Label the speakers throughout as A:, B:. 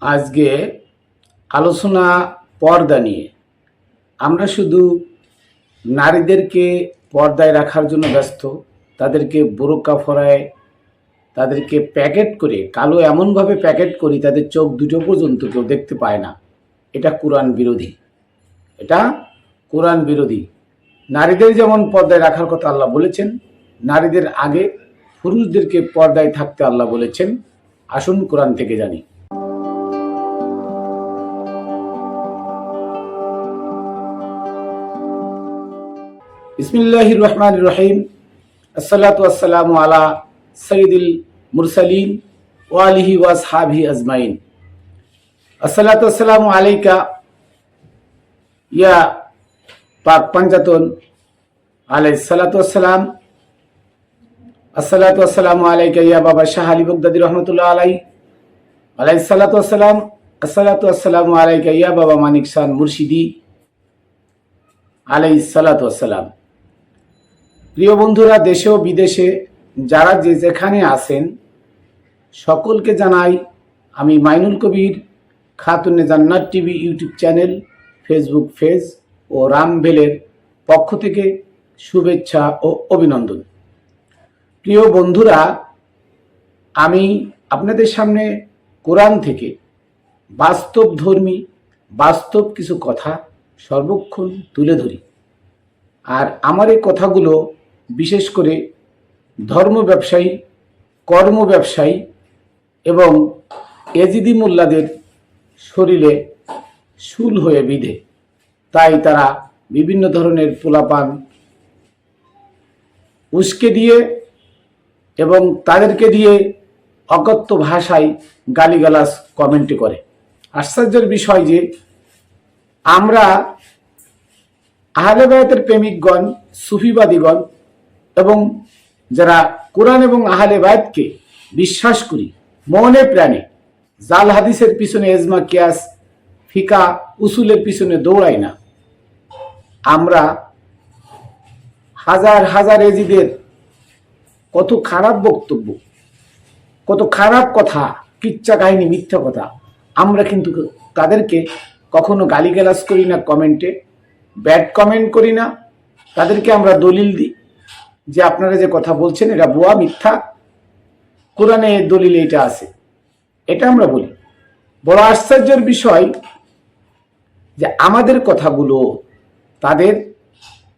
A: আজকে আলোচনা পর্দা নিয়ে। আমরা শুধু নারীদেরকে পর্দায় রাখার জন্য ব্যস্ত, তাদেরকে বোরকা ফরায় তাদেরকে প্যাকেট করে, কালো এমনভাবে প্যাকেট করি তাদের চোখ দুটো পর্যন্ত কেউ দেখতে পায় না। এটা কোরআন বিরোধী। এটা কোরআন বিরোধী। নারীদের যেমন পর্দায় রাখার কথা আল্লাহ বলেছেন, নারীদের আগে পুরুষদেরকে পর্দায় থাকতে আল্লাহ বলেছেন। আসুন কোরআন থেকে জানি। বিসমিল্লাহির রহমান রহিম আসসালাতু আসসালামু আলা সঈদুল মুরসালিন ওয়ালিহি ওয়াসহাবিহি আজমাইন আসসালাতু আসসালামু আলাইকা ইয়া পাক পাঞ্জাতন আলাই সালাতু আসসালাম আসসালাতু আসসালামু আলাইকা ইয়া বাবা শাহ আলী বগদাদি রহমতুল্লাহ আলাই আলাই সালাতু আসসালাম আসসালাতু আসসালামু আলাইকা ইয়া বাবা মানিক শান মুর্শিদি আলাই সালাতু আসসালাম প্রিয় বন্ধুরা, দেশে ও বিদেশে যারা যে যেখানে আছেন, সকলকে জানাই আমি Mainul Kabir, Khatune Jannat TV YouTube channel, Facebook page ও রামভেলের পক্ষ থেকে শুভেচ্ছা ও অভিনন্দন। প্রিয় বন্ধুরা, আমি আপনাদের সামনে কোরআন থেকে বাস্তবধর্মী, বাস্তব কিছু কথা সর্বক্ষণ তুলে ধরি। আর আমার এই কথাগুলো বিশেষ করে ধর্ম ব্যবসায়ী, কর্ম ব্যবসায়ী এবং এজিদি মোল্লাদের শরীরে শুল হয়ে বিধে। তাই তারা বিভিন্ন ধরনের পোলাপান উস্কে দিয়ে এবং তাদেরকে দিয়ে অকথ্য ভাষায় গালিগালাস কমেন্ট করে। আশ্চর্যের বিষয় যে আমরা আহলে বায়াতের প্রেমিকগণ, সুফিবাদীগণ এবং যারা কোরআন এবং আহলে বায়াতকে বিশ্বাস করি, মনে প্রাণে জাল হাদিসের পিছনে এজমা, কিয়াস, ফিকা, উসুলের পিছনে দৌড়াই না। আমরা হাজার হাজার এজিদের কত খারাপ বক্তব্য, কত খারাপ কথা, কিচ্ছা কাহিনী, মিথ্যা কথা, আমরা কিন্তু তাদেরকে কখনো গালিগালাজ করি না, কমেন্টে, ব্যাড কমেন্ট করি না, তাদেরকে আমরা দলিল দিই। যে আপনারা যে কথা বলছেন, এটা বোয়া মিথ্যা। কোরআনে দলিল এটা আছে। এটা আমরা বলি। বড় আশ্চর্যের বিষয় যে আমাদের কথাগুলো তাদের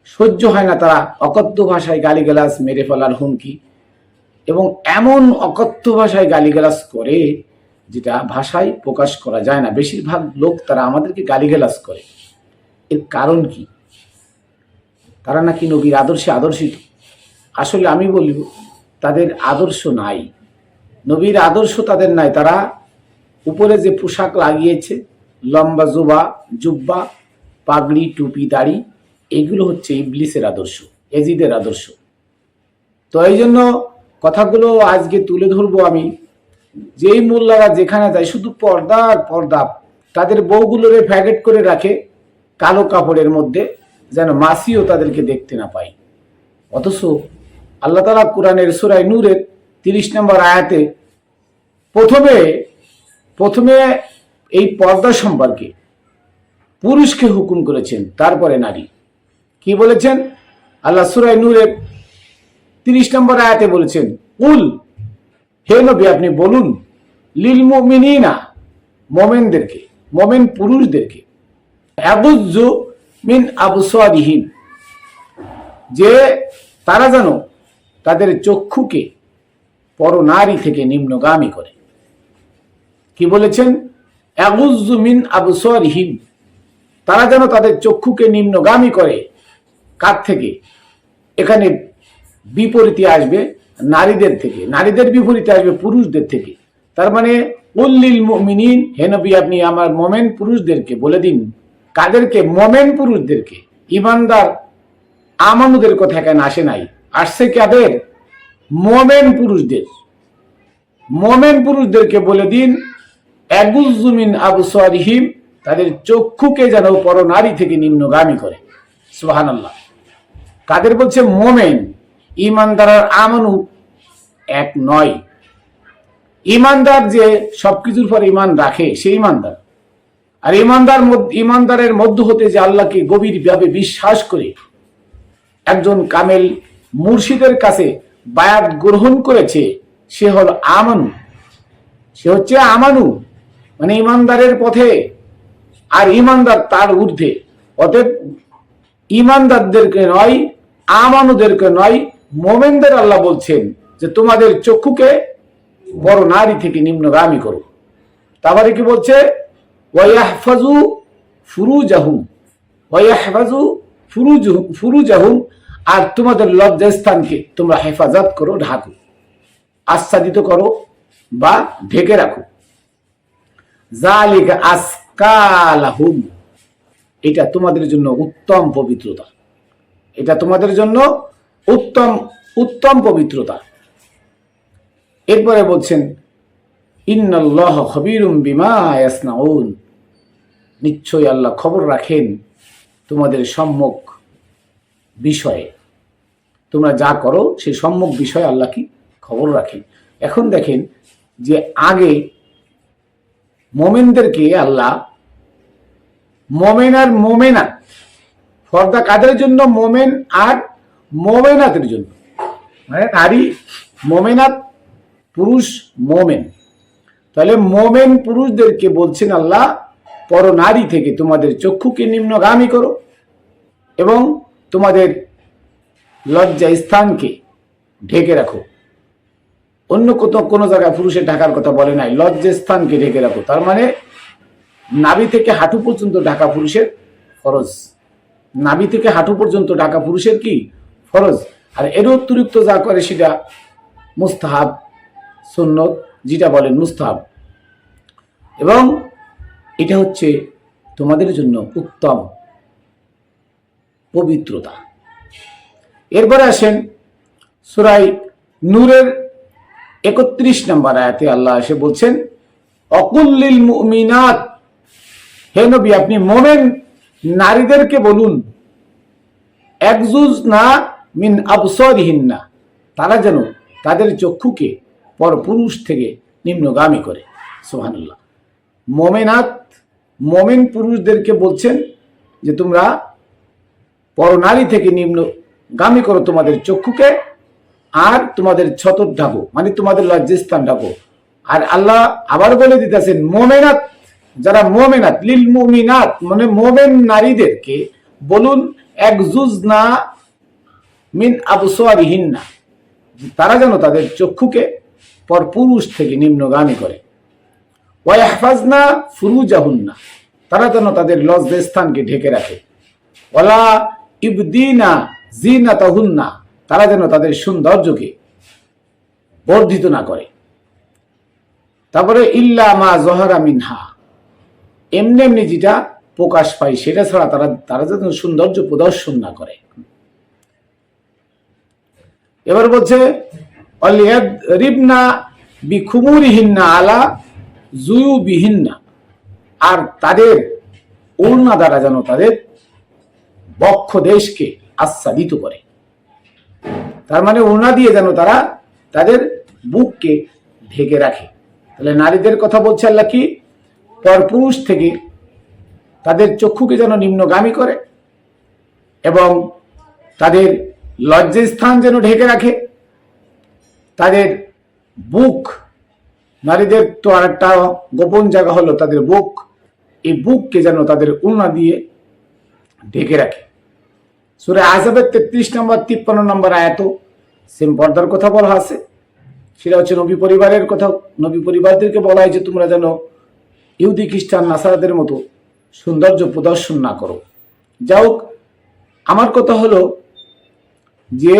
A: সহ্য হয় না, তারা অকথ্য ভাষায় গালিগালাজ মেরে ফেলার হুমকি এবং এমন অকথ্য ভাষায় গালিগালাজ করে যেটা ভাষায় প্রকাশ করা যায় না। বেশিরভাগ লোক তারা আমাদেরকে গালিগালাজ করে। এর কারণ কি? তারা নাকি নবীর আদর্শে আদর্শিত। আসলে আমি বলি, তাদের আদর্শ নাই। নবীর আদর্শ তাদের নাই। তারা উপরে যে পোশাক লাগিয়েছে, লম্বা জুবা, জুব্বা, পাগড়ি, টুপি, দাড়ি, এগুলো হচ্ছে ইবলিসের আদর্শ, এজিদের আদর্শ। তো এই জন্য কথাগুলো আজকে তুলে ধরবো আমি। যেই মোল্লারা যেখানে যায়, শুধু পর্দা আর পর্দা, তাদের বউগুলোরে ফ্যাগেট করে রাখে কালো কাপড়ের মধ্যে, যেন মাসিও তাদেরকে দেখতে না পায়। অথচ আল্লাহ তালা কোরআনের সুরাই নূরের তিরিশ নম্বর আয়াতে প্রথমে প্রথমে এই পর্দা সম্পর্কে পুরুষকে হুকুম করেছেন, তারপরে নারী। কি বলেছেন? আল্লাহ সুরাই নূরের তিরিশ নম্বর আয়াতে বলেছেন, উল, হে নবী, আপনি বলুন, লিল মুমিনিনা, মোমেনদেরকে, মোমেন পুরুষদেরকে অ্যাবুজ্জু মিন আবসারিহীন যে তারা যেন চক্ষুকে পর নারী থেকে নিম্নগামী করে। কি বলেছেন? মিন আবসারিহীন তারা যেন তাদের চক্ষুকে নিম্নগামী করে। কার থেকে? এখানে বিপরীতে আসবে নারীদের থেকে। নারীদের বিপরীতে আসবে পুরুষদের থেকে। তার মানে উল্লিল মিনিন হেনবি আপনি আমার মোমেন পুরুষদেরকে বলে দিন। কাদেরকে? মোমেন পুরুষদেরকে। ইমানদার আমানুদের কথা এখানে আসে নাই। আসছে কাদের? মোমেন পুরুষদের। মোমেন পুরুষদেরকে বলে দিন এগুজুমিন আবু সারিহিম তাদের চক্ষুকে যেন পর নারী থেকে নিম্নগামী করে। সুহান আল্লাহ কাদের বলছে? মোমেন। ইমানদার আমানু এক নয়। ইমানদার যে সবকিছুর পর ইমান রাখে, সে ইমানদার আর ইমানদার ইমানদারের মধ্য হতে যে আল্লাহকে গভীরভাবে বিশ্বাস করে, একজন কামেল মুর্শিদের কাছে বায়াত গ্রহণ করেছে, সে হল আমানু। সে হচ্ছে আমানু। মানে ইমানদারের পথে আর ইমানদার তার ঊর্ধ্বে। অতএব ইমানদারদেরকে নয়, আমানুদেরকে নয়, মোমেনদের আল্লাহ বলছেন যে তোমাদের চক্ষুকে বড় নারী থেকে নিম্নগামী করো। তারপরে কি বলছে ওয়াহফাজু ফুরুজাহুম। ওয়াহফাজু ফুরুজ ফুরুজাহুম আর তোমাদের লজ্জাস্থানকে তোমরা হেফাজত করো, ঢাকো। আচ্ছাদিত করো বা ঢেকে রাখো। জালিকা আসকালাহুম। এটা তোমাদের জন্য উত্তম পবিত্রতা। এটা তোমাদের জন্য উত্তম উত্তম পবিত্রতা। এরপরে বলছেন, ইন্নাল্লাহ খবিরুম বিমা ইয়াসনাউন। নিশ্চয়ই আল্লাহ খবর রাখেন তোমাদের সম্মুখ বিষয়ে। তোমরা যা করো সেই সম্মুখ বিষয়ে আল্লাহ কি খবর রাখেন এখন দেখেন যে আগে মোমেনদেরকে আল্লাহ মোমেন আর মোমেনাত ফর্দা কাদের জন্য? মোমেন আর মোমেনাতের জন্য। মানে নারী, মোমেনাত, পুরুষ, মোমেন। তাহলে মোমেন পুরুষদেরকে বলছেন আল্লাহ পর নারী থেকে তোমাদের চক্ষুকে নিম্নগামী করো এবং তোমাদের লজ্জা স্থানকে ঢেকে রাখো। অন্য কোথাও কোনো জায়গায় পুরুষের ঢাকার কথা বলে নাই, লজ্জা স্থানকে ঢেকে রাখো। তার মানে নাভি থেকে হাঁটু পর্যন্ত ঢাকা পুরুষের ফরজ। নাভি থেকে হাঁটু পর্যন্ত ঢাকা পুরুষের কি? ফরজ। আর এর অতিরিক্ত যা করে সেটা মুস্তাহাব, সুন্নত, যেটা বলেন মুস্তাহাব। এবং এটা হচ্ছে তোমাদের জন্য উত্তম পবিত্রতা। এরপরে আসেন সুরাই নূরের একত্রিশ নম্বর আয়াতে আল্লাহ এসে বলছেন অকুল্লিল মুমিনাত। হে নবী, আপনি মোমেন নারীদেরকে বলুন একজুজ না মিন আবসরহীন না তারা যেন তাদের চক্ষুকে পর পুরুষ থেকে নিম্নগামী করে। সোহানুল্লাহ মোমেনাত, মোমেন পুরুষদেরকে বলছেন যে তোমরা পরনারী থেকে নিম্নগামী করো তোমাদের চক্ষুকে আর তোমাদের ছতর ঢাকো মানে তোমাদের লজ্জাস্থান ঢাকো। আর আল্লাহ আবার বলে দিতেছেন, মোমেনাত, যারা মোমেনাত, লিল মুমিনাত মানে মোমেন নারীদেরকে বলুন এক জুজ না মিন আবসোয়ারিহীন না তারা যেন তাদের চক্ষুকে পর পুরুষ থেকে নিম্নগামী করে। ওয়াহফাজনা ফুরুজাহুন্না, তারা যেন তাদের লজ্জা স্থানকে ঢেকে রাখে। ওলা ইবদিনা জিনা তাহুন্না তারা যেন তাদের সৌন্দর্যকে বর্ধিত না করে। তারপরে ইল্লা মা জহরা মিনহা, এমনি এমনি যেটা প্রকাশ পায় সেটা ছাড়া তারা তারা যেন সৌন্দর্য প্রদর্শন না করে। এবার বলছে অলিয়াদ রিবনা বিখুমুরিহিন্না আলা জুয়ু বিহিন্না আর তাদের ওড়না দ্বারা যেন তাদের বক্ষ দেশকে আচ্ছাদিত করে। তার মানে ওড়না দিয়ে যেন তারা তাদের বুককে ঢেকে রাখে। তাহলে নারীদের কথা বলছে আল্লাহ কি? পরপুরুষ থেকে তাদের চক্ষুকে যেন নিম্নগামী করে এবং তাদের লজ্জা স্থান যেন ঢেকে রাখে। তাদের বুক, নারীদের তো আরেকটা গোপন জায়গা হলো তাদের বুক। এই বুককে যেন তাদের উন্না দিয়ে ঢেকে রাখে। সুরে আজাবের তেত্রিশ নম্বর, তিপ্পান্ন নম্বর আয়াত সেম পর্দার কথা বলা আছে। সেটা হচ্ছে নবী পরিবারের কথা। নবী পরিবারদেরকে বলা হয়েছে তোমরা যেন ইহুদি, খ্রিস্টান, নাসারাদের মতো সৌন্দর্য প্রদর্শন না করো। যাই হোক, আমার কথা হলো যে,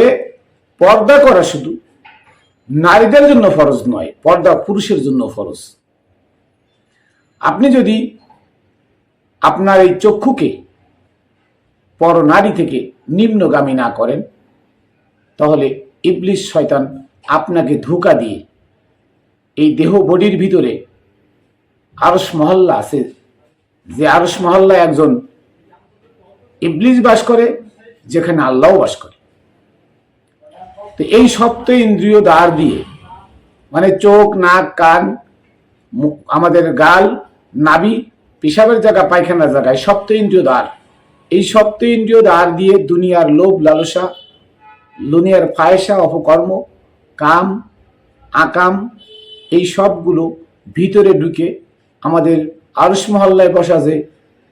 A: পর্দা করা শুধু নারীদের জন্য ফরজ নয়, পর্দা পুরুষের জন্য ফরজ। আপনি যদি আপনার এই চক্ষুকে পর নারী থেকে নিম্নগামী না করেন, তাহলে ইবলিশ শয়তান আপনাকে ধোকা দিয়ে এই দেহ বডির ভিতরে আরস মহল্লা আছে, যে আরস মহল্লা একজন ইবলিশ বাস করে, যেখানে আল্লাহ বাস করে। তো এই সপ্ত ইন্দ্রিয় দ্বার দিয়ে মানে চোখ, নাক, কান আমাদের গাল, নাভি, পেশাবের জায়গা, পায়খানার জায়গায় সপ্ত ইন্দ্রিয় দ্বার। এই সপ্ত ইন্দ্রিয় দ্বার দিয়ে দুনিয়ার লোভ, লালসা দুনিয়ার ফায়সা, অপকর্ম, কাম, আকাম, এই সবগুলো ভিতরে ঢুকে আমাদের আরস মহল্লায় বসা যে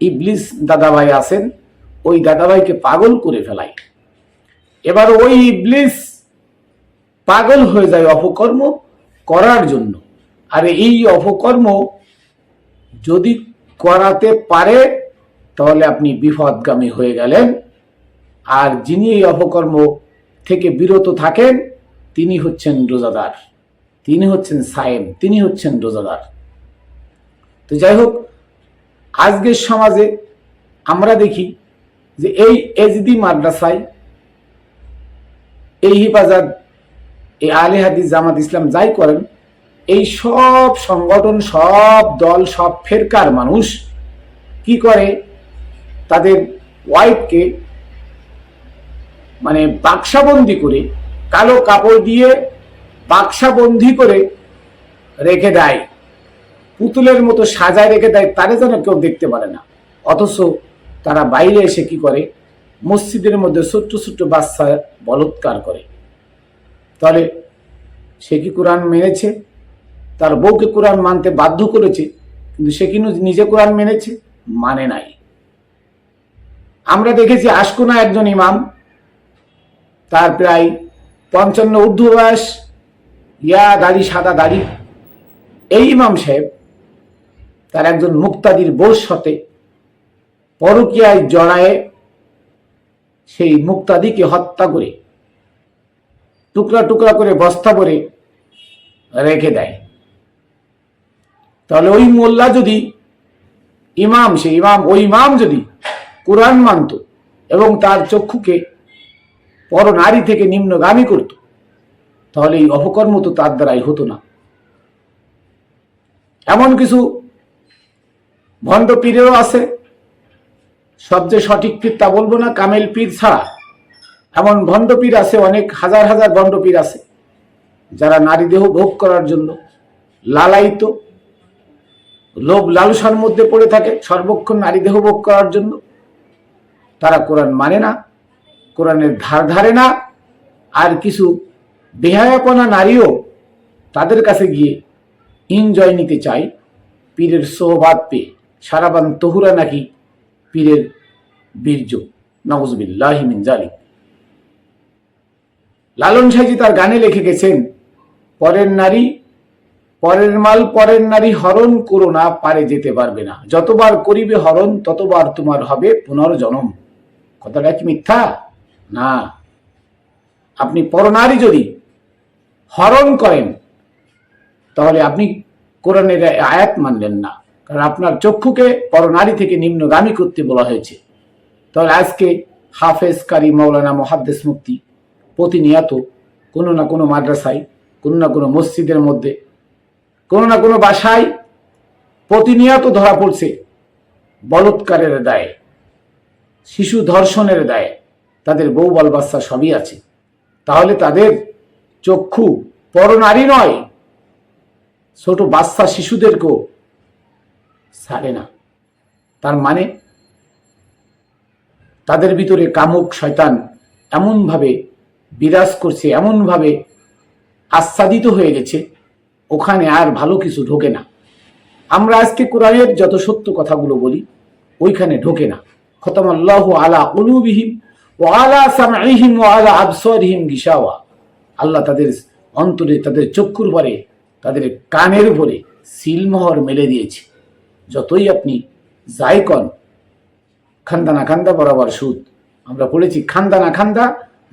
A: ইবলিস দাদাভাই আছেন, ওই দাদাভাইকে পাগল করে ফেলায়। এবার ওই ইবলিস পাগল হয়ে যায় অপকর্ম করার জন্য। আর এই অপকর্ম যদি করাতে পারে তাহলে আপনি বিপদগামী হয়ে গেলেন। আর যিনি এই অপকর্ম থেকে বিরত থাকেন, তিনি হচ্ছেন রোজাদার। তিনি হচ্ছেন সায়েম, তিনি হচ্ছেন রোজাদার। তো যাই হোক, আজকের সমাজে আমরা দেখি যে এই এজদি মাদ্রাসায় এই হিফাজত, এই আলে হাদিস জামাত ইসলাম যাই করেন, এই সব সংগঠন, সব দল, সব ফেরকার মানুষ কি করে? তাদের ওয়াইফকে মানে বাক্সাবন্দি করে কালো কাপড় দিয়ে বাক্সাবন্দি করে রেখে দেয়। পুতুলের মতো সাজায় রেখে দেয়, তারে যেন কেউ দেখতে পারে না। অথচ তারা বাইরে এসে কি করে? মসজিদের মধ্যে ছোট্ট ছোট্ট বাচ্চা বলৎকার করে। তাহলে সে কি কোরআন মেনেছে? তার বউকে কোরআন মানতে বাধ্য করেছে, কিন্তু সে কিন্তু নিজে কোরআন মেনেছে? মানে নাই। আমরা দেখেছি আশকোনা একজন ইমাম, তার প্রায় পঞ্চান্ন ঊর্ধ্ব বয়স, ইয়া দাড়ি সাদা দাড়ি। এই ইমাম সাহেব তার একজন মুক্তাদির বোস সাথে পরকীয়ায় জড়ায়ে সেই মুক্তাদিকে হত্যা করে টুকরা টুকরা করে বস্তা ভরে রেখে দেয়। তাহলে ওই মোল্লা যদি ইমাম সে ইমাম, ওই ইমাম যদি কোরআন মানত এবং তার চক্ষুকে পর নারী থেকে নিম্নগামী করত, তাহলে এই অপকর্ম তো তার দ্বারাই হতো না। এমন কিছু ভণ্ড পীরেরও আছে, সবচেয়ে সঠিক পীর তা বলব না, কামেল পীর ছাড়া। এমন ভণ্ড পীর আছে, অনেক হাজার হাজার ভণ্ড পীর আছে, যারা নারী দেহ ভোগ করার জন্য লালায়িত, লোভ লালসার মধ্যে পড়ে থাকে, সর্বক্ষণ নারী দেহ ভোগ করার জন্য। তারা কোরআন মানে না, কোরআনের ধার ধারে না, আর কিছু বেহায়াপনা নারীও তাদের কাছে গিয়ে এনজয় নিতে চায় পীরের সোহবাদ পেয়ে। সারাবান তহুরা নাকি পীরের বীর্য। নওয়াজবিল্লাহিমিন জালিক লালন সাইজি তার গানে লিখে গেছেন, পরের নারী, পরের মাল, পরের নারী হরণ করো না, পারে যেতে পারবে না। যতবার করিবে হরণ, ততবার তোমার হবে পুনর্জন্ম। কথাটা কি মিথ্যা? না। আপনি পরনারী যদি হরণ করেন, তাহলে আপনি কোরআনের আয়াত মানলেন না। কারণ আপনার চক্ষুকে পরনারী থেকে নিম্নগামী করতে বলা হয়েছে। তাহলে আজকে হাফেজ কারি মৌলানা মহাদ্দেশ মুক্তি প্রতিনিয়ত কোনো না কোনো মাদ্রাসায়, কোনো না কোনো মসজিদের মধ্যে, কোনো না কোনো বাসায় প্রতিনিয়ত ধরা পড়ছে বলৎকারের দায়ে। শিশু ধর্ষণের দায়ে তাদের বউ বল বাচ্চা সবই আছে। তাহলে তাদের চক্ষু পরনারী নয়, ছোট বাচ্চা শিশুদেরকেও ছাড়ে না। তার মানে তাদের ভিতরে কামুক শয়তান এমনভাবে বিরাজ করছে, এমনভাবে আচ্ছাদিত হয়ে গেছে, ওখানে আর ভালো কিছু ঢোকে না। আমরা আজকে কোরআনের যত সত্য কথাগুলো বলি, ওইখানে ঢোকে না। খতম আল্লাহ আলা উলুবিহিম ও আলা সামাইহিম ও আলা আবসরিহিম গিসাওয়া আল্লাহ তাদের অন্তরে, তাদের চক্ষুর পরে তাদের কানের উপরে সিলমোহর মেলে দিয়েছে। যতই আপনি যাই কন খান্দা না খান্দা বরাবর সুদ। আমরা পড়েছি খান্দা না খান্দা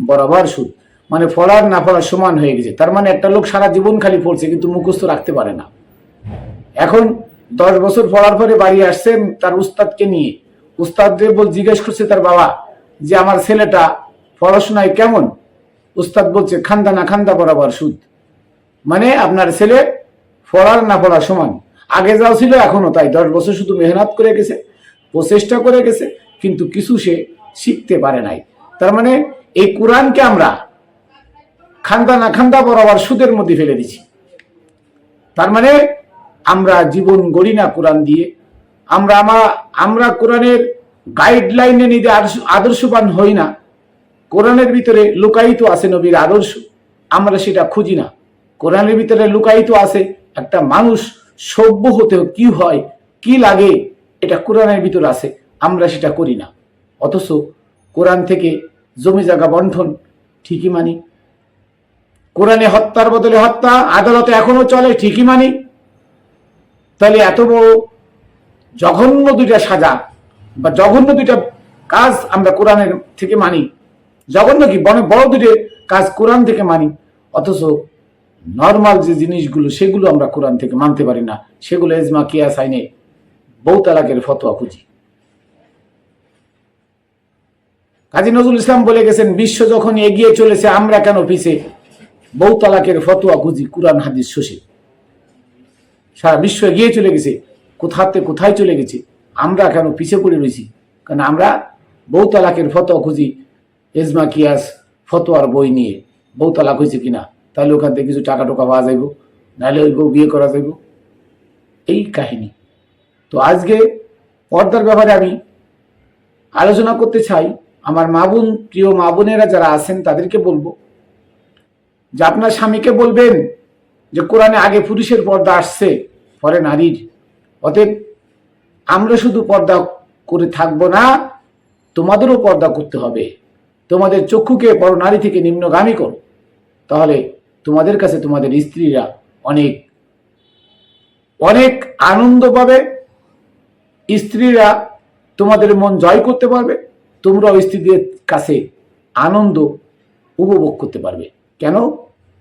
A: বরাবর সুদ। মানে ফলার না ফলার সমান হয়ে গেছে। তার মানে একটা লোক সারা জীবন খালি পড়ছে, কিন্তু মুখস্থ রাখতে পারে না। এখন দশ বছর পড়ার পরে বাড়ি আসছে তার উস্তাদকে নিয়ে। উস্তাদদের বল জিজ্ঞেস করছে তার বাবা যে আমার ছেলেটা পড়াশোনায় কেমন? উস্তাদ বলছে, খান্দা না খান্দা বরাবর সুদ। মানে আপনার ছেলে পড়ার না পড়ার সমান। আগে যাও ছিল, এখনও তাই। দশ বছর শুধু মেহনত করে গেছে, প্রচেষ্টা করে গেছে, কিন্তু কিছু সে শিখতে পারে নাই। তার মানে এই কোরআনকে আমরা খান্দা না খান্দা বরাবর সুদের মধ্যে ফেলে দিছি তার মানে আমরা জীবন গড়ি না কোরআন দিয়ে আমরা আমা, আমরা কোরআনের গাইডলাইনে নিজে আদর্শবান হই না। কোরআনের ভিতরে লুকায়িত আছে নবীর আদর্শ, আমরা সেটা খুঁজি না। কোরআনের ভিতরে লুকায়িত আছে একটা মানুষ সভ্য হতে কি হয়, কি লাগে, এটা কোরআনের ভিতরে আছে, আমরা সেটা করি না। অথচ কোরআন থেকে জমি জায়গা বন্টন, ঠিকই মানি। কোরআনে হত্যার বদলে হত্যা, আদালতে এখনও চলে, ঠিকই মানি। তাহলে এত বড় জঘন্য দুইটা সাজা বা জঘন্য দুইটা কাজ আমরা কোরআনের থেকে মানি। জঘন্য কি? বনে বড় দুটো কাজ কোরআন থেকে মানি। অথচ নর্মাল যে জিনিসগুলো, সেগুলো আমরা কোরআন থেকে মানতে পারি না। সেগুলো এজমা, কিয়াস, আইনে বউ তালাকের ফতোয়া খুঁজি। কাজী নজরুল ইসলাম বলে গেছেন, বিশ্ব যখন এগিয়ে চলেছে, আমরা কেন পিছে? বউ তালাকের ফতোয়া খুঁজি কোরআন, হাদিস শোষে সারা বিশ্ব এগিয়ে চলে গেছে। কোথাতে কোথায় চলে গেছে? আমরা কেন পিছিয়ে পড়ে রয়েছি কারণ আমরা বউ তালাকের ফতোয়া খুঁজি, এজমা কিয়াস ফতোয়ার বই নিয়ে। বউ তালাক হয়েছে কিনা? তাহলে ওখান থেকে কিছু টাকা টোকা পাওয়া যাইব, নাহলে ওই বউ বিয়ে করা যাইব। এই কাহিনী। তো আজকে পর্দার ব্যাপারে আমি আলোচনা করতে চাই। আমার মা বোন, প্রিয় মা বোনেরা যারা আছেন, তাদেরকে বলব যে আপনার স্বামীকে বলবেন যে কোরআনে আগে পুরুষের পর্দা আসছে, পরে নারীর। অতএব আমরা শুধু পর্দা করে থাকব না, তোমাদেরও পর্দা করতে হবে। তোমাদের চক্ষুকে বড় নারী থেকে নিম্নগামী করো। তাহলে তোমাদের কাছে তোমাদের স্ত্রীরা অনেক অনেক আনন্দ পাবে। স্ত্রীরা তোমাদের মন জয় করতে পারবে। তোমরাও স্ত্রীদের কাছে আনন্দ উপভোগ করতে পারবে। কেন?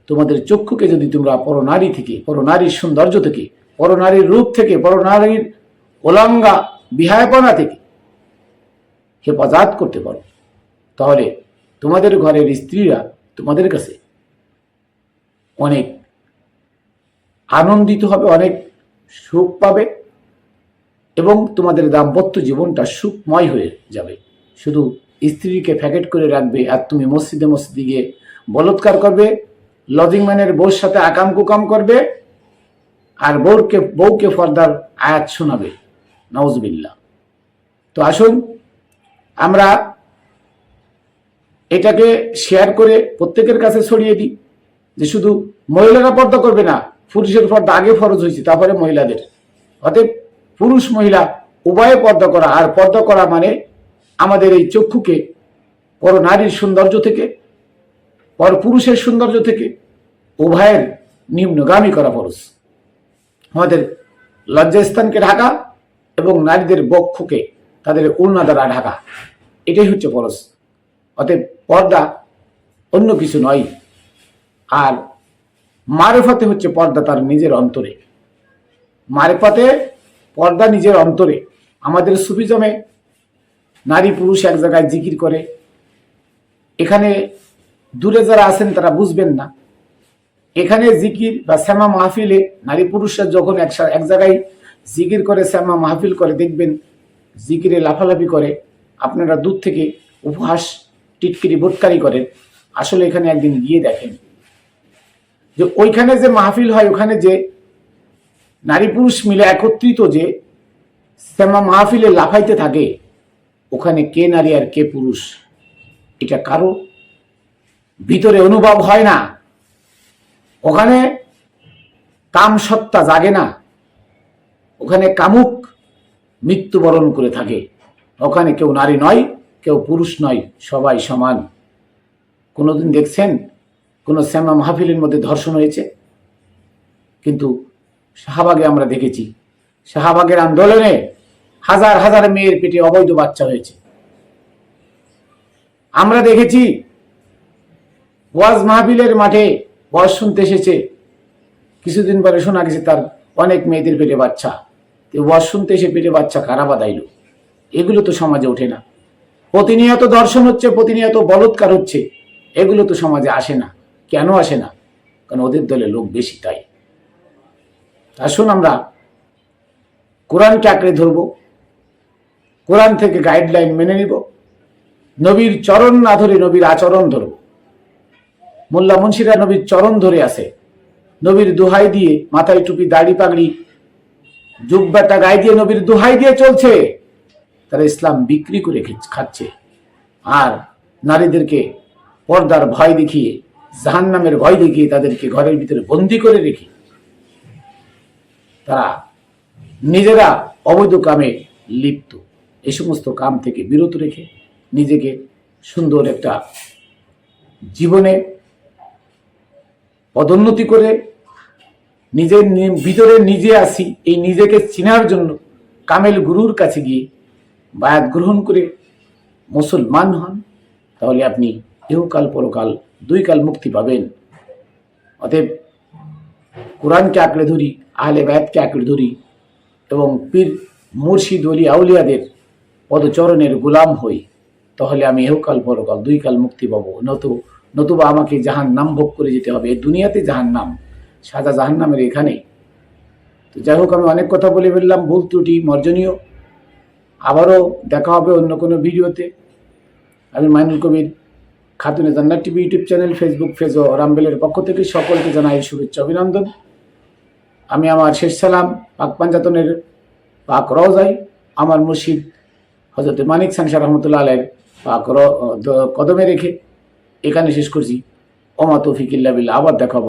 A: তোমাদের চক্ষুকে যদি তোমরা পরনারী থেকে, পরনারীর সৌন্দর্য থেকে পরনারীর রূপ থেকে পরনারীর ওলাঙ্গা বিহায়পনা থেকে হেফাজত করতে পারো। তাহলে তোমাদের ঘরের স্ত্রীরা তোমাদের কাছে অনেক আনন্দিত হবে, অনেক সুখ পাবে এবং তোমাদের দাম্পত্য জীবনটা সুখময় হয়ে যাবে। শুধু স্ত্রীকে ফ্যাকেট করে রাখবে আর তুমি মসজিদে মসজিদে গিয়ে বলৎকার করবে লজিং ম্যানের বউর সাথে আকাম কুকাম করবে আর বউকে বউকে ফর্দার আয়াত শোনাবে। নওজবিল্লা তো আসুন, আমরা এটাকে শেয়ার করে প্রত্যেকের কাছে ছড়িয়ে দিই যে শুধু মহিলারা পর্দা করবে না, পুরুষের পর্দা আগে ফরজ হয়েছে, তারপরে মহিলাদের। অতএব পুরুষ, মহিলা, উভয়ে পর্দা করা, আর পর্দা করা মানে আমাদের এই চক্ষুকে পর নারীর সৌন্দর্য থেকে, পর পুরুষের সৌন্দর্য থেকে উভয়ের নিম্নগামী করা ফরজ। আমাদের লজ্জাস্থানকে ঢাকা এবং নারীদের বক্ষকে তাদের উন্না দ্বারা ঢাকা। এটাই হচ্ছে ফরজ অতএব পর্দা অন্য কিছু নয়। আর মারেফতে হচ্ছে পর্দা তার নিজের অন্তরে। মারেফতে পর্দা নিজের অন্তরে। আমাদের সুফিজমে নারী পুরুষ এক জায়গায় জিকির করে। এখানে দূরে যারা আছেন তারা বুঝবেন না। এখানে জিকির বা শ্যামা মাহফিলে নারী পুরুষরা যখন একসা- এক জায়গায় জিকির করে, শ্যামা মাহফিল করে, দেখবেন জিকিরে লাফালাফি করে, আপনারা দূর থেকে উপহাস, টিটকিরি, বোটকারি করেন। আসলে এখানে একদিন গিয়ে দেখেন যে ওইখানে যে মাহফিল হয়, ওখানে যে নারী পুরুষ মিলে একত্রিত যে শ্যামা মাহফিলে লাফাইতে থাকে, ওখানে কে নারী আর কে পুরুষ? এটা কারও ভিতরে অনুভব হয় না। ওখানে কাম সত্তা জাগে না। ওখানে কামুক, মৃত্যুবরণ করে থাকে। ওখানে কেউ নারী নয়, কেউ পুরুষ নয়, সবাই সমান। কোনোদিন দেখছেন? কোনো শ্যামা মাহফিলের মধ্যে ধর্ষণ হয়েছে? কিন্তু শাহবাগে আমরা দেখেছি, শাহবাগের আন্দোলনে হাজার হাজার মেয়ের পেটে অবৈধ বাচ্চা হয়েছে। আমরা দেখেছি, ওয়াজ মাহফিলের মাঠে ওয়াজ শুনতে এসেছে। কিছুদিন পরে শোনা গেছে তার অনেক মেয়েদের পেটে বাচ্চা। তো ওয়াজ শুনতে এসে পেটে বাচ্চা কারা বাদাইল এগুলো তো সমাজে ওঠে না। প্রতিনিয়ত দর্শন হচ্ছে, প্রতিনিয়ত বলৎকার হচ্ছে। এগুলো তো সমাজে আসে না। কেন আসে না? কারণ ওদের দলে লোক বেশি তাই। আসুন আমরা কোরআনকে আঁকড়ে ধরব। কোরআন থেকে গাইডলাইন মেনে নিব। নবীর চরণ না ধরে নবীর আচরণ ধরব। মোল্লা মুন্সিরা নবীর চরণ ধরে আছে। নবীর দোহাই দিয়ে মাথায় টুপি, দাড়ি পাগড়ি জুব্বাটা গায়ে দিয়ে নবীর দোহাই দিয়ে চলছে। তারা ইসলাম বিক্রি করে খাচ্ছে। আর নারীদেরকে পর্দার ভয় দেখিয়ে, জাহান্নামের ভয় দেখিয়ে তাদেরকে ঘরের ভিতরে বন্দি করে রেখে তারা নিজেরা অবৈধ কামে লিপ্ত। এই সমস্ত কাম থেকে বিরত রেখে নিজেকে সুন্দর একটা জীবনে পদোন্নতি করে নিজের ভিতরে নিজে আসি, এই নিজেকে চিনার জন্য কামেল গুরুর কাছে গিয়ে বায়াত গ্রহণ করে মুসলমান হন, তাহলে আপনি ইহকাল পরকাল দুই কাল মুক্তি পাবেন। অতএব কোরআনকে আঁকড়ে ধরি, আহলে বায়াতকে আঁকড়ে ধরি এবং পীর মুর্শিদ অলি আউলিয়াদের পদচরণের গোলাম হই, তাহলে আমি এহকাল পরকাল দুই কাল মুক্তি পাবো নত নতুবা আমাকে জাহান নাম ভোগ করে যেতে হবে। এই দুনিয়াতে জাহান নাম সাদা জাহান নামের এখানে। তো যাই হোক, আমি অনেক কথা বলে ফেললাম, ভুল ত্রুটি, মর্জনীয়। আবারও দেখা হবে অন্য কোনো ভিডিওতে। আমি Mainul Kabir, Khatune Jannat TV YouTube channel, Facebook page ও রামবেলের পক্ষ থেকে সকলকে জানাই শুভেচ্ছা, অভিনন্দন। আমি আমার শেষ সালাম, পাক পাঞ্জাতনের পাক রওজাই আমার মুর্শিদ হজরত মানিক সানসা রহমতুল্লাহ আলের পাক কদমে রেখে এখানে শেষ করছি। অমাতফিকিল্লা তৌফিক ইল্লা আবার দেখাবো